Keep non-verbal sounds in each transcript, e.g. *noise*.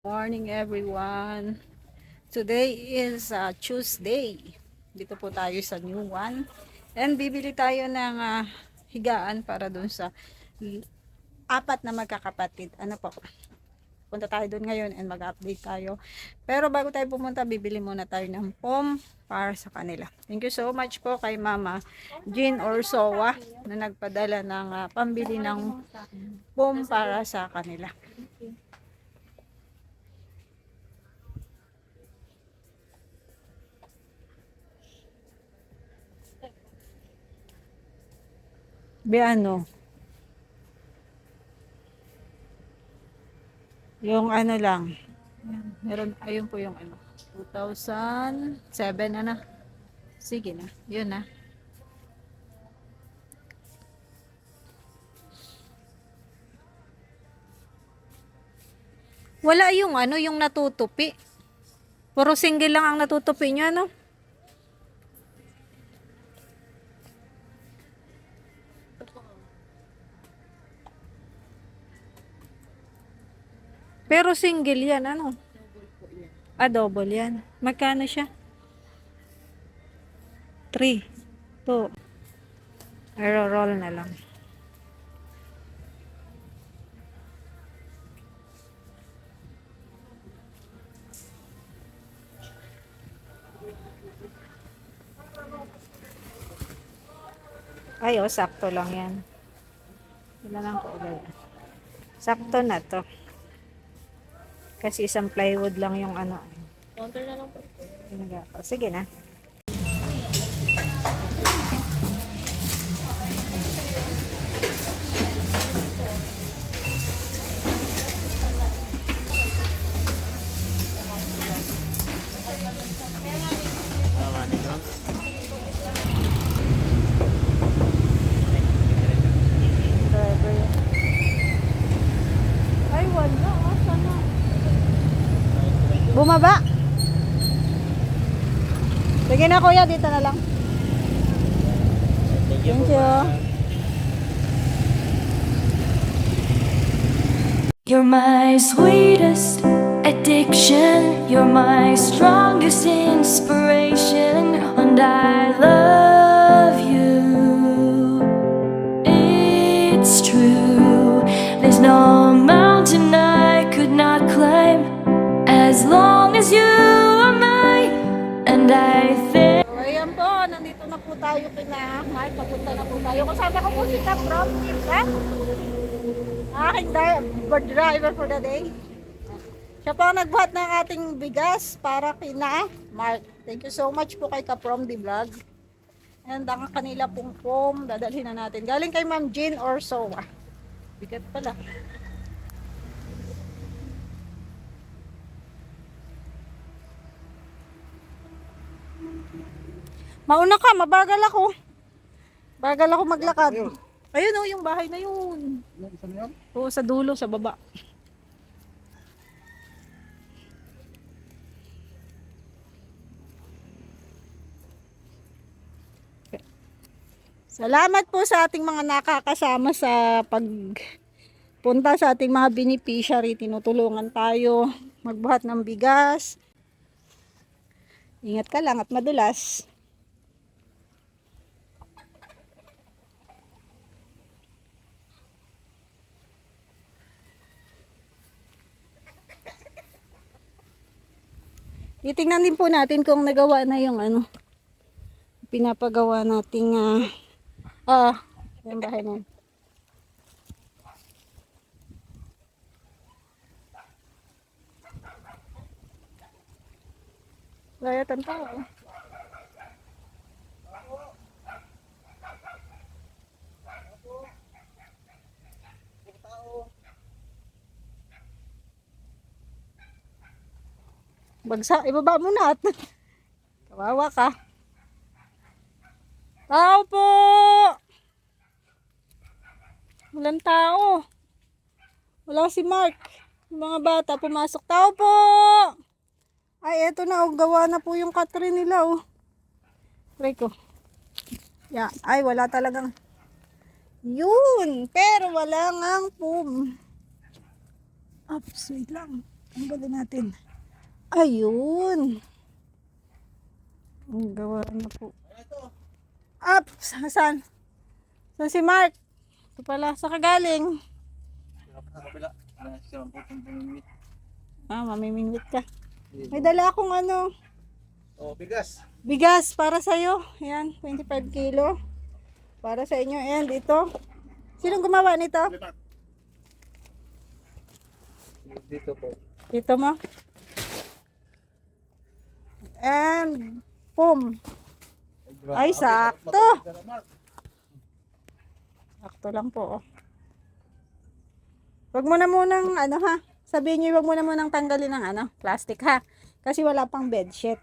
Morning everyone. Today is uh, Tuesday. Dito po tayo sa New One. And bibili tayo ng ah, higaan para dun sa apat na magkakapatid. Ano po? Punta tayo dun ngayon and mag-update tayo. Pero bago tayo pumunta, bibili muna tayo ng pom para sa kanila. Thank you so much po kay Mama Jean Orsowa na nagpadala ng ah, pambili ng pom para sa kanila. Be ano? Yung ano lang. Meron, ayun po yung ano. 2007 ano. Sige na. Yun na. Wala yung ano, yung natutupi. Puro single lang ang natutupi niya, no? Pero single yan, ano? Ah, double yan. Magkano siya? 3. 2. roll na lang. Ay, oh, sakto lang yan. Wala lang kulay. Sakto na to. Kasi isang plywood lang yung ano. Counter na lang po. Sige na. Bumaba. Sige na kuya, dito na lang. Thank Thank you. You're my sweetest addiction. You're my strongest inspiration. And I love you. It's true. There's no mountain I could not climb as long as you are mine. And I think. So, ayan po, nandito na po tayo kina Mark. Papunta na po tayo. Kasama ko po si Kap from Timsa. Aking driver for the day. Siya po ang nagbuhat ng ating bigas para kina Mark. Thank you so much po kay Kaprom the Vlog. And ang kanila pong pom, dadalhin na natin. Galing kay Ma'am Jean Orsowa. Bigat pala. Mauna ka, mabagal ako. Bagal ako maglakad. Ayun oh, yung bahay na yun. Oo, sa dulo, sa baba. Salamat po sa ating mga nakakasama sa pagpunta sa ating mga beneficiary. Tinutulungan tayo magbuhat ng bigas. Ingat ka lang at madulas. Titingnan din po natin kung nagawa na yung ano pinapagawa nating ah ah yung bahay na. Layatan pa ako. Bagsa, ibaba mo na *laughs* kawawa ka. Tao po! Walang tao. Wala si Mark. Mga bata pumasok. Tao po! Ay, eto na. Oh, gawa na po yung katrin nila. Oh. Try ko. Yeah. Ay, wala talagang. Yun! Pero wala nga pum. Ups, wait lang. Tanggalin natin. Ayun. Ang gawa na po. Up! Saan? Saan Saan si Mark? Ito pala. Sa kagaling. Sa. Ah, mamimingwit ka. May dala akong ano, Oh, bigas. bigas para sa'yo. Ayan, 25 kilo. Para sa inyo. Ayan, dito. Sinong gumawa nito? Dito po. Dito mo. And, boom. Ay, sakto. Sakto lang po. Oh. Wag mo na munang, ano ha, sabihin niyo wag mo na munang tanggalin ng ano, plastic ha. Kasi wala pang bedsheet.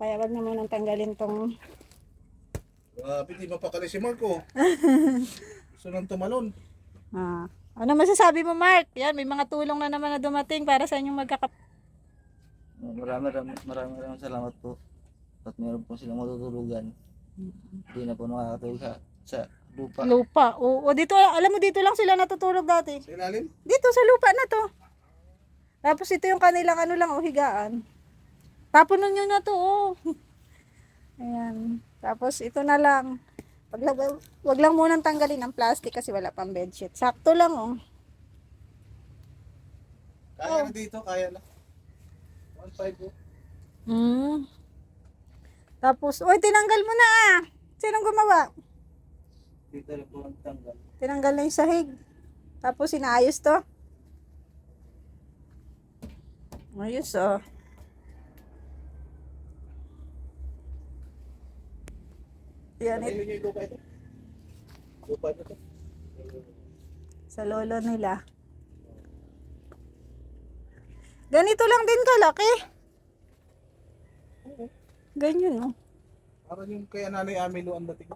Kaya wag na munang tanggalin tong, Grabe, di mapakali si Marco. *laughs* Gusto nang tumalon. ah. Ano masasabi mo Mark? Yan, may mga tulong na naman na dumating para sa inyong magkakap... Marami, marami, marami, maraming salamat po. At meron po silang matutulugan. Hindi na po nakakatulog sa, sa lupa. Lupa. Oo, dito, alam mo dito lang sila natutulog dati. Sa ilalim? Dito sa lupa na to. Tapos ito yung kanilang ano lang, oh, higaan. Tapunan nyo na to, oh. *laughs* Ayan. Tapos ito na lang. Wag lang, wag lang munang tanggalin ang plastic kasi wala pang bedsheet. Sakto lang, oh. Kaya na dito, kaya na. 1.5 po. Mm. Tapos, oy, tinanggal mo na ah. Sinong gumawa? Dito po ang tanggal. Tinanggal na yung sahig. Tapos, inaayos to. Ayos, oh. Yan, ito. sa lolo nila. Ganito lang din kalaki. Ganyan, oh. Parang yung kaya nanay Amilo ang dating.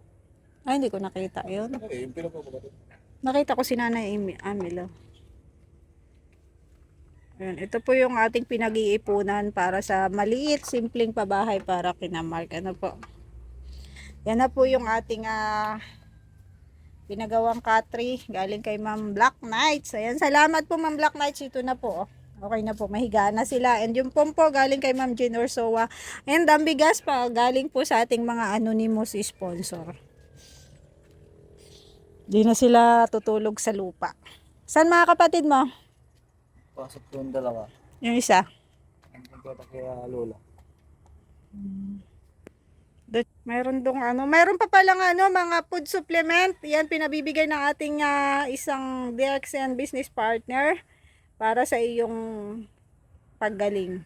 Ay, hindi ko nakita yun. Okay, yung pinapababa Nakita ko si Nanay Amilo. Ayan, ito po yung ating pinag-iipunan para sa maliit, simpleng pabahay para kina Mark. Ano po? Yan na po yung ating ah, pinagawang katri galing kay Ma'am Black Knights. Ayan, salamat po Ma'am Black Knights. Ito na po. oh. Okay na po, mahiga na sila. And yung pompo galing kay Ma'am Jean Orsoa. And ang bigas pa galing po sa ating mga anonymous sponsor. Di na sila tutulog sa lupa. Saan mga kapatid mo? Pasok po yung dalawa. Yung isa. Ang pagkata kay ah, Lola. Doon, mayroon dong ano, mayroon pa palang ano, mga food supplement. Yan, pinabibigay ng ating ah, isang DXN business partner para sa iyong paggaling.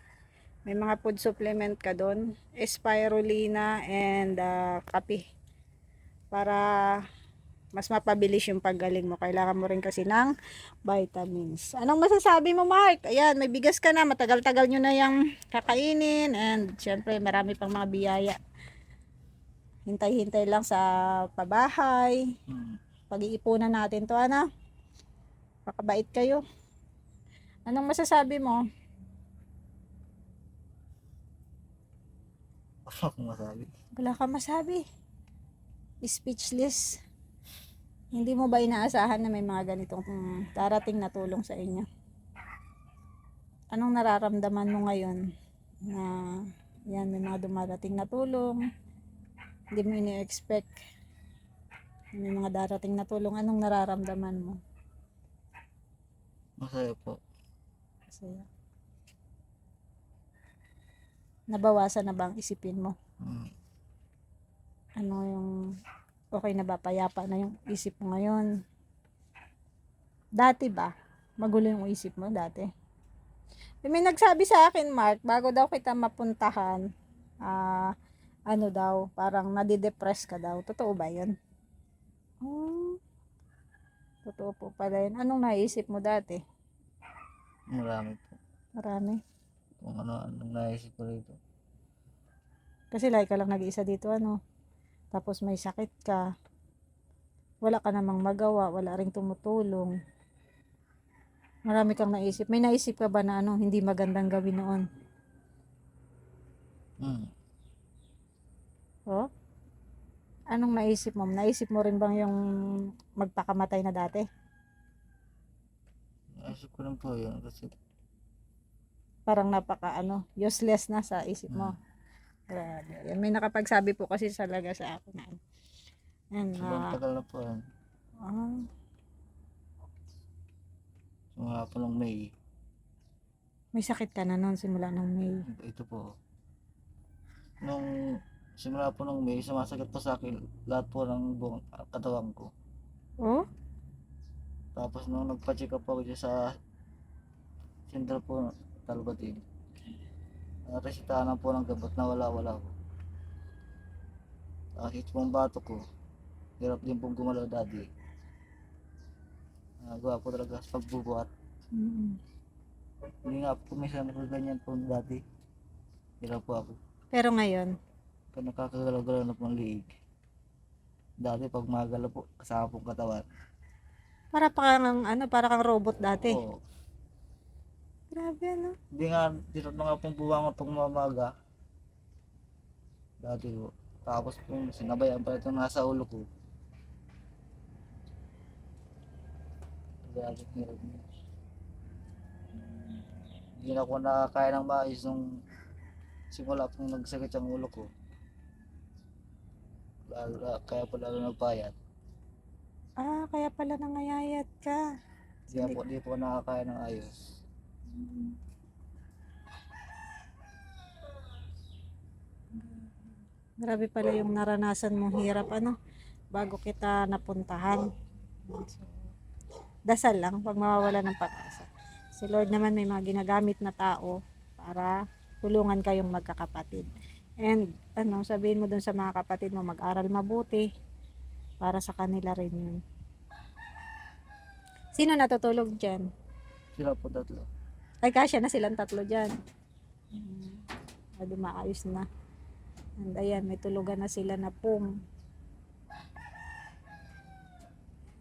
May mga food supplement ka doon. Spirulina and ah, kape. Para mas mapabilis yung paggaling mo. Kailangan mo rin kasi ng vitamins. Anong masasabi mo, Mark? Ayan, may bigas ka na. Matagal-tagal nyo na yung kakainin. And, syempre, marami pang mga biyaya. Hintay-hintay lang sa pabahay. Hmm. Pag-iipunan natin to, ano? Pakabait kayo. Anong masasabi mo? Ano kung masabi? Wala ka masabi. Speechless. Hindi mo ba inaasahan na may mga ganitong mm, darating na tulong sa inyo? Anong nararamdaman mo ngayon na yan may mga dumarating na tulong? Hindi mo ini-expect. May mga darating na tulong. Anong nararamdaman mo? Masaya po. Kasi nabawasan na ba ang isipin mo? Hmm. ano yung okay na ba? Payapa na yung isip mo ngayon? Dati ba? Magulo yung isip mo dati. May nagsabi sa akin Mark bago daw kita mapuntahan ah ano daw parang nadidepress ka daw. Totoo ba yun? Oh, totoo po pala yun. Anong naisip mo dati Marami po. marami Kung ano, anong naisip ko rito. Kasi lagi ka lang nag-iisa dito, ano. Tapos may sakit ka. Wala ka namang magawa, wala ring tumutulong. Marami kang naisip. May naisip ka ba na ano, hindi magandang gawin noon? Hmm. Oh? Anong naisip mo? Naisip mo rin bang yung magpakamatay na dati? Naisip ko lang po yun kasi parang napaka ano, useless na sa isip mo. Grabe. Yan, May nakapagsabi po kasi talaga sa akin na. Yan, Sobrang ah, tagal na po yan. ah, Mga po nung May. may sakit ka na noon simula nung May. Ito po. Nung simula po nung May, sumasakit po sa akin lahat po ng buong katawan ko. Oh? Tapos nung nagpa-check up ako dyan sa center po Talbatin. Uh, resitahan po ng gamot na wala-wala po. Kahit pong bato ko, hirap din pong gumalaw dati. Nagawa po talaga sa pagbubuhat. Mm. Hindi nga po minsan ako ganyan po dati. Hirap po ako. Pero ngayon, Kaya nakakagalaw-galaw na pong liig. Dati pag magalaw po, kasama pong katawan. Para pa kang ano, para kang robot dati. Oo. Grabe ano. Hindi nga, dito na nga pong buwangon pag mamaga. Dati po. Tapos pong sinabayan pa ito nasa ulo ko. Grabe. Hindi na ako nakakaya ng maayos nung simula pong nagsakit ang ulo ko. Lalo, kaya pala lalo nagpayat. Ah, kaya pala nangayayat ka. Hindi po, hindi po nakakaya ng ayos. Grabe pala yung naranasan mong hirap ano bago kita napuntahan. So, dasal lang pag mawawala ng pag-asa. Si Lord naman may mga ginagamit na tao para tulungan kayong magkakapatid. And ano, sabihin mo dun sa mga kapatid mo mag-aral mabuti para sa kanila rin yun. Sino natutulog dyan? Sila po tatlo. Ay, kasya na silang tatlo dyan. Hmm. Maayos na. And ayan, may tulugan na sila na pum.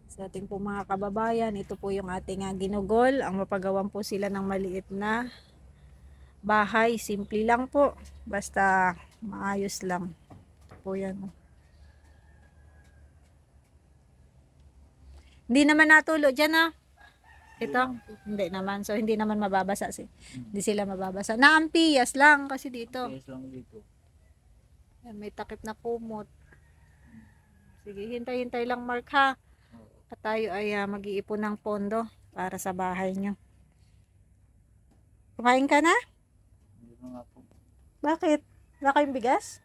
Sa ating po mga kababayan, ito po yung ating ah, ginugol. Ang mapagawan po sila ng maliit na bahay. Simple lang po. Basta maayos lang. Ito po yan. Hindi naman natulo dyan ah. Ito? Hindi naman. So, hindi naman mababasa. Si, hindi sila mababasa. Naampiyas lang kasi dito. Yes lang dito. May takip na kumot. Sige, hintay-hintay lang Mark ha. At tayo ay ah, mag-iipon ng pondo para sa bahay nyo. Kumain ka na? Hindi na nga po. Bakit? Wala kayong bigas?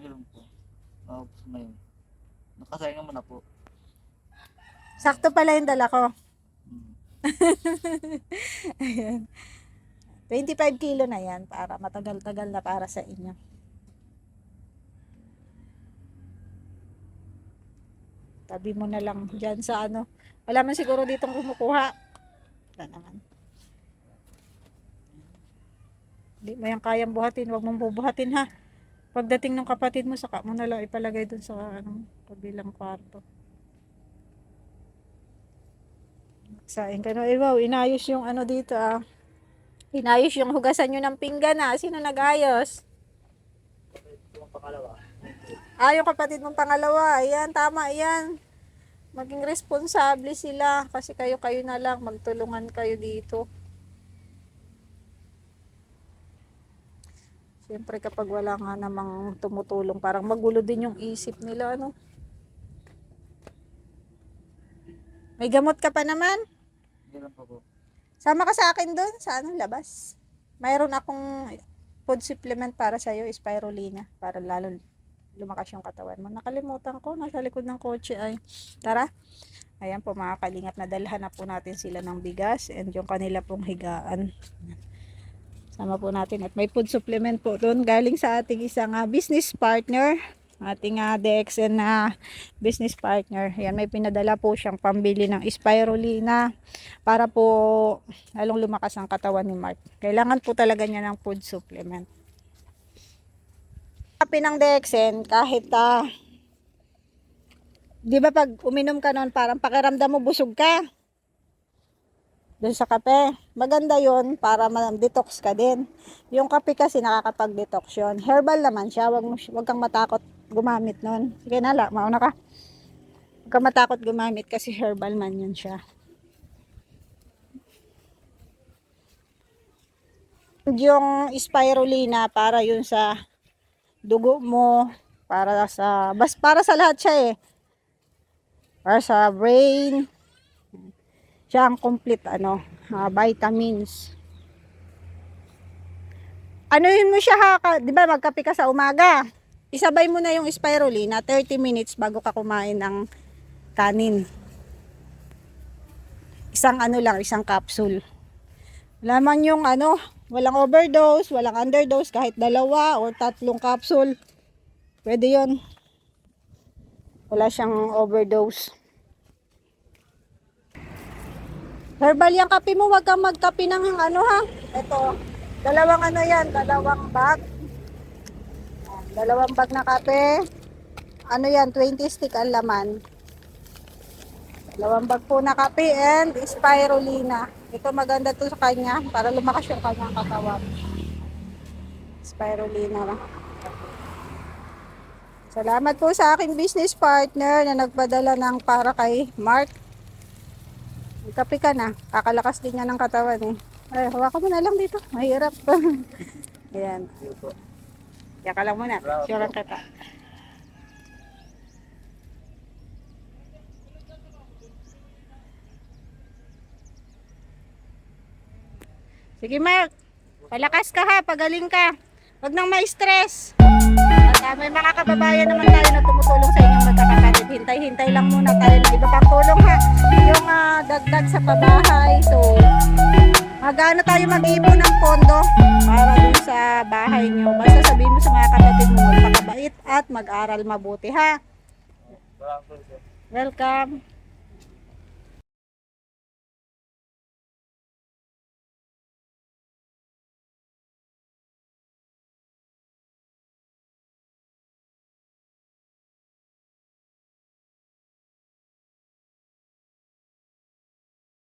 Ngayon po. Nakapos na yun. Nakasayang naman na po. Sakto pala yung dala ko. *laughs* Ayan. 25 kilo na yan para matagal-tagal na para sa inyo. Tabi mo na lang dyan sa ano. Wala man siguro ditong kumukuha. Wala naman. Hindi mo yan kayang buhatin. Huwag mong bubuhatin ha. Pagdating ng kapatid mo, saka mo na lang ipalagay dun sa ano, kabilang kwarto. Sain ka na. Eh, wow, inayos yung ano dito ah. Inayos yung hugasan nyo ng pinggan ah. Sino nag-ayos? Pangalawa. Ah, yung kapatid mong pangalawa. Ayan, tama yan. Maging responsable sila. Kasi kayo-kayo na lang. Magtulungan kayo dito. Siyempre kapag wala nga namang tumutulong, parang magulo din yung isip nila, ano? May gamot ka pa naman? Hindi po. Sama ka sa akin doon sa anong labas. Mayroon akong food supplement para sa iyo, spirulina, para lalo lumakas yung katawan mo. Nakalimutan ko, nasa likod ng kotse ay. Tara. Ayan po mga kalingap, nadalhan na po natin sila ng bigas and yung kanila pong higaan. Sama po natin at may food supplement po doon galing sa ating isang ah, business partner ating uh, DXN na business partner. Yan, may pinadala po siyang pambili ng spirulina para po lalong lumakas ang katawan ni Mark. Kailangan po talaga niya ng food supplement. Kape ng Dexen, kahit ah, di ba pag uminom ka noon, parang pakiramdam mo busog ka. Doon sa kape. Maganda yon para ma-detox ka din. Yung kape kasi nakakapag-detox yun. Herbal naman siya. Wag, mo, wag kang matakot gumamit nun. Sige na, la, mauna ka. Huwag kang matakot gumamit kasi herbal man yun siya. yung spirulina para yun sa dugo mo, para sa bas para sa lahat siya eh. Para sa brain. Siya ang complete ano, ah, vitamins. Ano yun mo siya ha, ka- 'di ba magkape ka sa umaga. Isabay mo na yung spirulina 30 minutes bago ka kumain ng kanin. Isang ano lang, isang capsule. Laman yung ano, walang overdose, walang underdose, kahit dalawa o tatlong capsule. Pwede yon Wala siyang overdose. Herbal yung kape mo, wag kang magkape ng ano ha. Ito, dalawang ano yan, dalawang bag. Ayan, Dalawang bag na kape. Ano yan, 20 stick ang laman. Dalawang bag po na kape and spirulina. Ito maganda to sa kanya para lumakas yung kanyang katawan. Spirulina. Salamat po sa aking business partner na nagpadala ng para kay Mark. Magkape ka na. Kakalakas din niya ng katawan eh. Ay, hawakan mo na lang dito. Mahirap. *laughs* Ayan. Kaya ka lang muna. Sure kita. Sige Mark, palakas ka ha, pagaling ka. Huwag nang may stress. At ah, may mga kababayan naman tayo na tumutulong sa inyong magkakapatid. Hintay-hintay lang muna tayo ng iba pang tulong ha. Yung ah, dagdag sa pabahay. So, magano tayo mag-ipon ng pondo para dun sa bahay nyo. Basta sabihin mo sa mga kapatid mo magpakabait at mag-aral mabuti ha. Welcome.